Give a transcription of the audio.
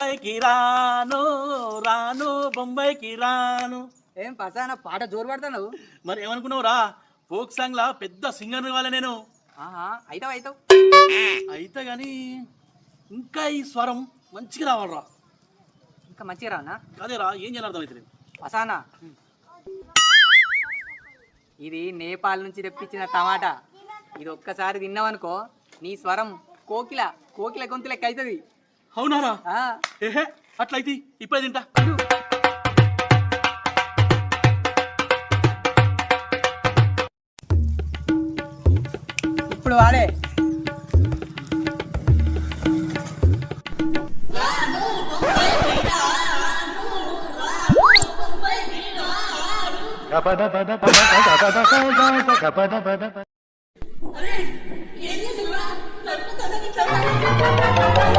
బొంబాయికి రాను రాను బొంబాయికి రాను. ఏం పసాన పాట జోరు పడతావు మరి ఏమనుకున్నావురా? ఫోక్ సాంగ్ లా పెద్ద సింగర్ కావాలి నేను. ఆహా అయితావు అయితావు. అయితే గాని ఇంకా ఈ స్వరం మంచిగా రావాలరా. ఇంకా మంచిగా రానా అదేరా ఏం చేయాలి అర్థమైతే పసానా ఇది నేపాల్ నుంచి తెప్పించిన టమాటా. ఇది ఒక్కసారి తిన్నావనుకో నీ స్వరం కోకిల కోకిల గొంతు లెక్క అవుతుంది అవునారా? ఏహే అట్లయితే ఇప్పుడే తింటా. ఇప్పుడు వాడే. ఏం? నన్ను తనకి ఇట్లా